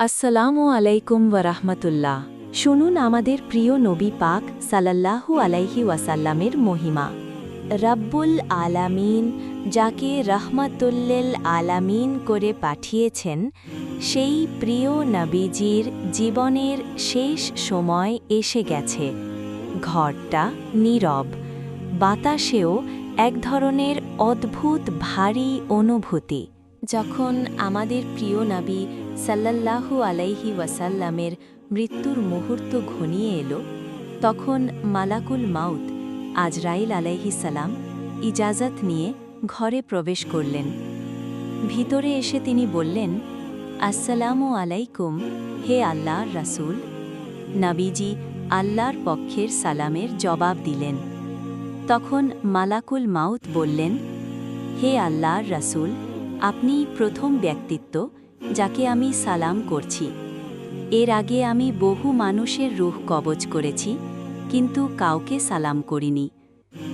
আসসালামু আলাইকুম ওয়ারাহমাতুল্লাহ। শুনুন আমাদের প্রিয় নবী পাক সালাল্লাহু আলাইহি ওয়াসাল্লামের মহিমা। রাব্বুল আলামিন, যাকে রহমাতুল্লিল আলামিন করে পাঠিয়েছেন, সেই প্রিয় নবীজির জীবনের শেষ সময় এসে গেছে। ঘরটা নীরব, বাতাসেও এক ধরনের অদ্ভুত ভারী অনুভূতি। যখন আমাদের প্রিয় নাবী সাল্লাল্লাহু আলাইহি ওয়াসাল্লামের মৃত্যুর মুহূর্ত ঘনিয়ে এলো, তখন মালাকুল মাউত আজরাইল আলাইহি সালাম ইজাজত নিয়ে ঘরে প্রবেশ করলেন। ভিতরে এসে তিনি বললেন, আসসালামু আলাইকুম, হে আল্লাহর রাসূল। নাবিজি আল্লাহর পক্ষের সালামের জবাব দিলেন। তখন মালাকুল মাউত বললেন, হে আল্লাহর রাসূল আপনি প্রথম ব্যক্তিত্ব যাকে আমি সালাম করছি। এর আগে আমি বহু মানুষের রুহ কবজ করেছি, কিন্তু কাউকে সালাম করিনি।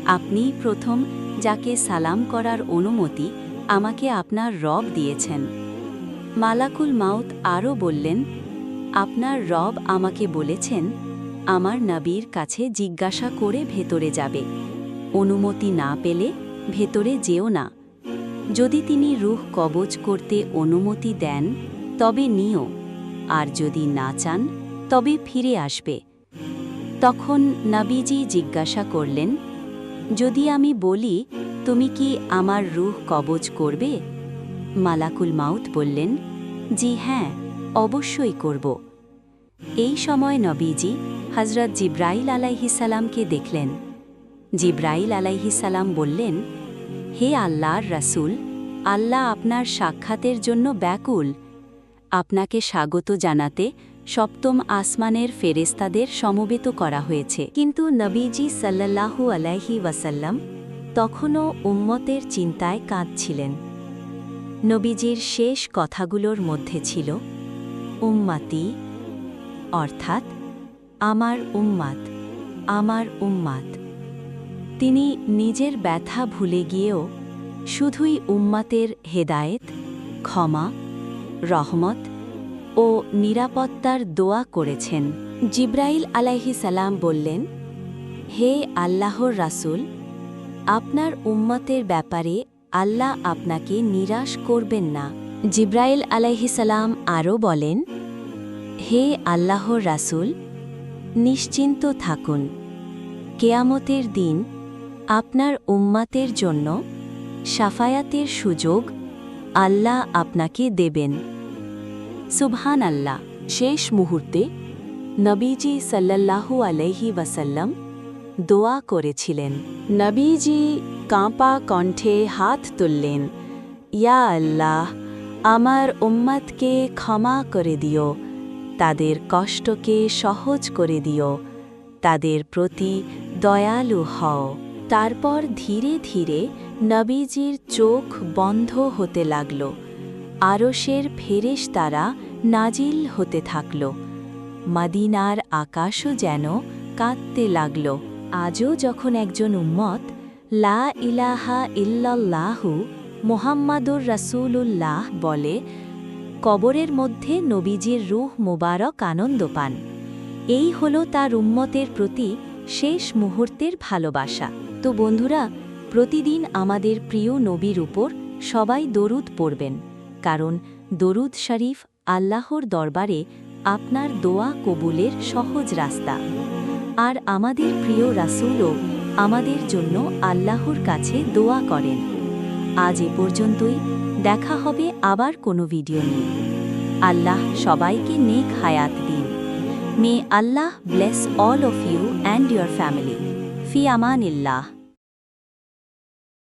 আপনি প্রথম যাকে সালাম করার অনুমতি আমাকে আপনার রব দিয়েছেন। মালাকুল মাউত আরও বললেন, আপনার রব আমাকে বলেছেন, আমার নবীর কাছে জিজ্ঞাসা করে ভেতরে যাবে। অনুমতি না পেলে ভেতরে যেও না। যদি তিনি রুহ কবজ করতে অনুমতি দেন, তবে নিও, আর যদি না চান, তবে ফিরে আসবে। তখন নাবিজি জিজ্ঞাসা করলেন, যদি আমি বলি, তুমি কি আমার রুহ কবজ করবে? মালাকুল মাউত বললেন, জি হ্যাঁ অবশ্যই করব। এই সময় নবীজি হজরত জিব্রাইল আলাইহিসালামকে দেখলেন। জিব্রাইল আলাইহিসালাম বললেন হে আল্লাহর রাসূল, আল্লাহ আপনার সাক্ষাতের জন্য ব্যাকুল। আপনাকে স্বাগত জানাতে সপ্তম আসমানের ফেরেস্তাদের সমবেত করা হয়েছে। কিন্তু নবীজি সাল্লাল্লাহু আলাইহি ওয়াসাল্লাম তখনও উম্মতের চিন্তায় কাঁদছিলেন। নবীজির শেষ কথাগুলোর মধ্যে ছিল, উম্মাতি অর্থাৎ, আমার উম্মাত আমার উম্মাত। তিনি নিজের ব্যথা ভুলে গিয়েও শুধুই উম্মাতের হেদায়েত, ক্ষমা, রহমত ও নিরাপত্তার দোয়া করেছেন। জিব্রাইল আলাইহি সালাম বললেন, হে আল্লাহর রাসূল, আপনার উম্মতের ব্যাপারে আল্লাহ আপনাকে নিরাশ করবেন না। জিব্রাইল সালাম আরও বলেন, হে আল্লাহর রাসূল, নিশ্চিন্ত থাকুন। কেয়ামতের দিন আপনার উম্মাতের জন্য সাফায়াতের সুযোগ আল্লাহ আপনাকে দেবেন। সুবহান আল্লাহ শেষ মুহূর্তে নবীজি সাল্লাল্লাহু আলাইহি ওয়াসাল্লাম দোয়া করেছিলেন। নবীজি কাঁপা কণ্ঠে হাত তুললেন, ইয়া আল্লাহ, আমার উম্মতকে ক্ষমা করে দিও, তাদের কষ্টকে সহজ করে দিও, তাদের প্রতি দয়ালু হও। তারপর ধীরে ধীরে নবীজির চোখ বন্ধ হতে লাগল। আরশের ফেরেশ তারা নাজিল হতে থাকল। মাদিনার আকাশও যেন কাঁদতে লাগল। আজও যখন একজন উম্মত, লা ইলাহা ইল্লাল্লাহু মোহাম্মাদুর রাসূলুল্লাহ বলে, কবরের মধ্যে নবীজির রুহ মোবারক আনন্দ পান। এই হল তার উম্মতের প্রতি শেষ মুহূর্তের ভালোবাসা। তো বন্ধুরা, প্রতিদিন আমাদের প্রিয় নবীর উপর সবাই দরুদ পড়বেন, কারণ দরুদ শরীফ আল্লাহর দরবারে আপনার দোয়া কবুলের সহজ রাস্তা। আর আমাদের প্রিয় রাসূলও আমাদের জন্য আল্লাহর কাছে দোয়া করেন। আজ এ পর্যন্তই, দেখা হবে আবার কোনো ভিডিও নিয়ে। আল্লাহ সবাইকে নেক হায়াত দিন। May Allah bless all of you and your family. في أمان الله.